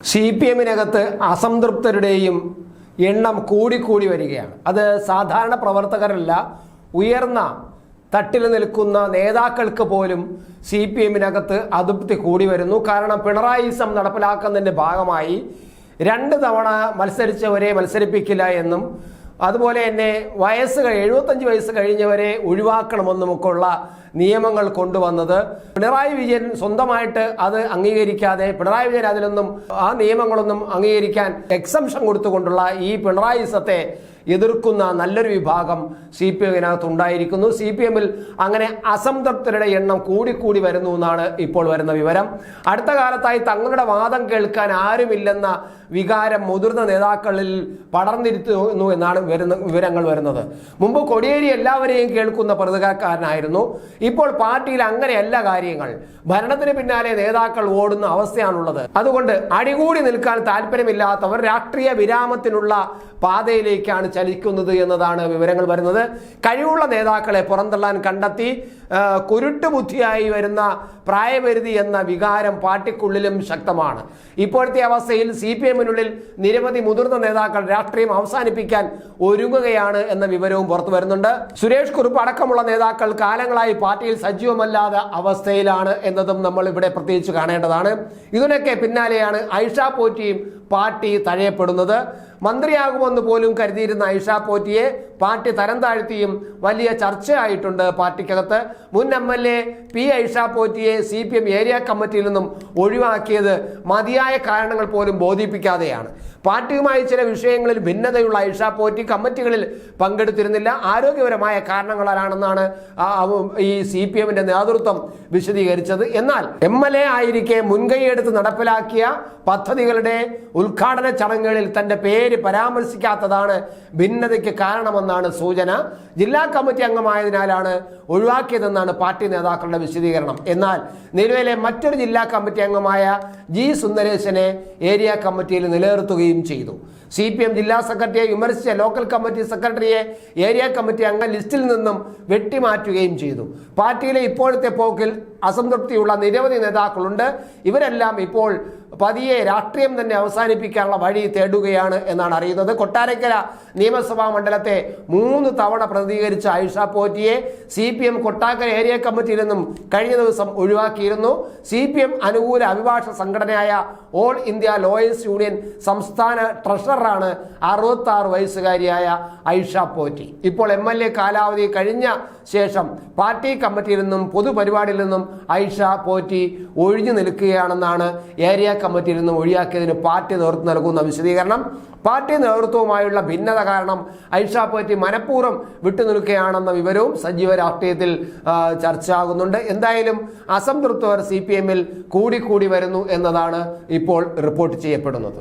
C P എമ്മിനകത്ത് അസംതൃപ്തരുടെയും എണ്ണം കൂടിക്കൂടി വരികയാണ്. അത് സാധാരണ പ്രവർത്തകരല്ല ഉയർന്ന തട്ടിൽ നിൽക്കുന്ന നേതാക്കൾക്ക് പോലും സി പി എമ്മിനകത്ത് അതൃപ്തി കൂടി വരുന്നു. കാരണം പിണറായിസം നടപ്പിലാക്കുന്നതിന്റെ ഭാഗമായി രണ്ട് തവണ മത്സരിച്ചവരെ മത്സരിപ്പിക്കില്ല എന്നും അതുപോലെ തന്നെ വയസ്സ് എഴുപത്തഞ്ച് വയസ്സ് കഴിഞ്ഞവരെ ഒഴിവാക്കണമെന്നുമൊക്കെയുള്ള നിയമങ്ങൾ കൊണ്ടുവന്നത്. പിണറായി വിജയൻ സ്വന്തമായിട്ട് അത് അംഗീകരിക്കാതെ പിണറായി വിജയൻ അതിലൊന്നും ആ നിയമങ്ങളൊന്നും അംഗീകരിക്കാൻ എക്സംഷൻ കൊടുത്തുകൊണ്ടുള്ള ഈ പിണറായിസത്തെ എതിർക്കുന്ന നല്ലൊരു വിഭാഗം സി പി എമ്മിനകത്ത് ഉണ്ടായിരിക്കുന്നു സി പി എമ്മിൽ അങ്ങനെ അസംതൃപ്തരുടെ എണ്ണം കൂടിക്കൂടി വരുന്നു എന്നാണ് ഇപ്പോൾ വരുന്ന വിവരം. അടുത്ത കാലത്തായി തങ്ങളുടെ വാദം കേൾക്കാൻ ആരുമില്ലെന്ന വികാരം മുതിർന്ന നേതാക്കളിൽ പടർന്നിരുത്തുന്നു എന്നാണ് വരുന്ന വിവരങ്ങൾ വരുന്നത്. മുമ്പ് കൊടിയേരി എല്ലാവരെയും കേൾക്കുന്ന പ്രതികാരക്കാരനായിരുന്നു. ഇപ്പോൾ പാർട്ടിയിൽ അങ്ങനെയല്ല കാര്യങ്ങൾ. ഭരണത്തിന് പിന്നാലെ നേതാക്കൾ ഓടുന്ന അവസ്ഥയാണുള്ളത്. അതുകൊണ്ട് അടികൂടി നിൽക്കാൻ താല്പര്യമില്ലാത്തവർ രാഷ്ട്രീയ വിരാമത്തിനുള്ള പാതയിലേക്കാണ് ചലിക്കുന്നത് എന്നതാണ് വിവരങ്ങൾ വരുന്നത്. കഴിവുള്ള നേതാക്കളെ പുറന്തള്ളാൻ കണ്ടെത്തി കുരുട്ടു കുരുട്ടുബുദ്ധിയായി വരുന്ന പ്രായപരിധി എന്ന വികാരം പാർട്ടിക്കുള്ളിലും ശക്തമാണ്. ഇപ്പോഴത്തെ അവസ്ഥയിൽ സി പി എമ്മിനുള്ളിൽ നിരവധി മുതിർന്ന നേതാക്കൾ രാഷ്ട്രീയം അവസാനിപ്പിക്കാൻ ഒരുങ്ങുകയാണ് എന്ന വിവരവും പുറത്തു വരുന്നുണ്ട്. സുരേഷ് കുറുപ്പ് അടക്കമുള്ള നേതാക്കൾ കാലങ്ങളായി പാർട്ടിയിൽ സജീവമല്ലാത്ത അവസ്ഥയിലാണ് എന്നതും നമ്മൾ ഇവിടെ പ്രത്യേകിച്ച് കാണേണ്ടതാണ്. ഇതിനൊക്കെ പിന്നാലെയാണ് ഐഷ പോറ്റിയും പാർട്ടി തഴയപ്പെടുന്നത്. മന്ത്രിയാകുമെന്ന് പോലും കരുതിയിരുന്ന ഐഷ പോറ്റിയെ പാർട്ടി തരം താഴ്ത്തിയും വലിയ ചർച്ചയായിട്ടുണ്ട് പാർട്ടിക്കകത്ത്. മുൻ M L A P Aisha പോറ്റിയെ C P M area കമ്മിറ്റിയിൽ നിന്നും ഒഴിവാക്കിയത് മതിയായ കാരണങ്ങൾ പോലും ബോധിപ്പിക്കാതെയാണ്. പാർട്ടിയുമായി ചില വിഷയങ്ങളിൽ ഭിന്നതയുള്ള ഐഷ പോറ്റി കമ്മിറ്റികളിൽ പങ്കെടുത്തിരുന്നില്ല. ആരോഗ്യപരമായ കാരണങ്ങളാണെന്നാണ് ഈ സി പി എമ്മിന്റെ നേതൃത്വം വിശദീകരിച്ചത്. എന്നാൽ എം എൽ എ ആയിരിക്കെ മുൻകൈയെടുത്ത് നടപ്പിലാക്കിയ പദ്ധതികളുടെ ഉദ്ഘാടന ചടങ്ങുകളിൽ തന്റെ പേര് പരാമർശിക്കാത്തതാണ് ഭിന്നതയ്ക്ക് കാരണമെന്നാണ് സൂചന. ജില്ലാ കമ്മിറ്റി അംഗമായതിനാലാണ് ഒഴിവാക്കിയതെന്നാണ് പാർട്ടി നേതാക്കളുടെ വിശദീകരണം. എന്നാൽ നിലവിലെ മറ്റൊരു ജില്ലാ കമ്മിറ്റി അംഗമായ ജി സുന്ദരേശനെ ഏരിയ കമ്മിറ്റിയിൽ നിലനിർത്തുകയും ചെയ്തു. സി പി എം ജില്ലാ സെക്രട്ടറിയെ വിമർശിച്ച ലോക്കൽ കമ്മിറ്റി സെക്രട്ടറിയെ ഏരിയ കമ്മിറ്റി അംഗ ലിസ്റ്റിൽ നിന്നും വെട്ടിമാറ്റുകയും ചെയ്തു. പാർട്ടിയിലെ ഇപ്പോഴത്തെ പോക്കിൽ അസംതൃപ്തിയുള്ള നിരവധി നേതാക്കളുണ്ട്. ഇവരെല്ലാം ഇപ്പോൾ പതിയെ രാഷ്ട്രീയം തന്നെ അവസാനിപ്പിക്കാനുള്ള വഴി തേടുകയാണ് എന്നാണ് അറിയുന്നത്. കൊട്ടാരക്കര നിയമസഭാ മണ്ഡലത്തെ മൂന്ന് തവണ പ്രതികരിച്ച Ayisha പോറ്റിയെ C P M Kottarakkara area കമ്മിറ്റിയിൽ നിന്നും കഴിഞ്ഞ ദിവസം ഒഴിവാക്കിയിരുന്നു. സി പി എം അനുകൂല അഭിഭാഷക സംഘടനയായ ഓൾ ഇന്ത്യ ലോയേഴ്സ് യൂണിയൻ സംസ്ഥാന ട്രഷററാണ് അറുപത്തി ആറ് വയസ്സുകാരിയായ ഐഷ പോറ്റി. ഇപ്പോൾ എം എൽ എ കാലാവധി കഴിഞ്ഞ ശേഷം പാർട്ടി കമ്മിറ്റിയിൽ നിന്നും പൊതുപരിപാടിയിൽ നിന്നും ഐഷ പോറ്റി ഒഴിഞ്ഞു നിൽക്കുകയാണെന്നാണ് ഏരിയ കമ്മിറ്റിയിൽ നിന്നും ഒഴിയാക്കിയതിന് പാർട്ടി നേതൃത്വം നൽകുന്ന വിശദീകരണം. പാർട്ടി നേതൃത്വവുമായുള്ള ഭിന്നത കാരണം ഐഷ പോറ്റി മനഃപൂർവം വിട്ടുനിൽക്കുകയാണെന്ന വിവരവും സജീവ രാഷ്ട്രീയത്തിൽ ചർച്ചയാകുന്നുണ്ട്. എന്തായാലും അസംതൃപ്തവർ സി പി എമ്മിൽ കൂടിക്കൂടി വരുന്നു എന്നതാണ് ഇപ്പോൾ റിപ്പോർട്ട് ചെയ്യപ്പെടുന്നത്.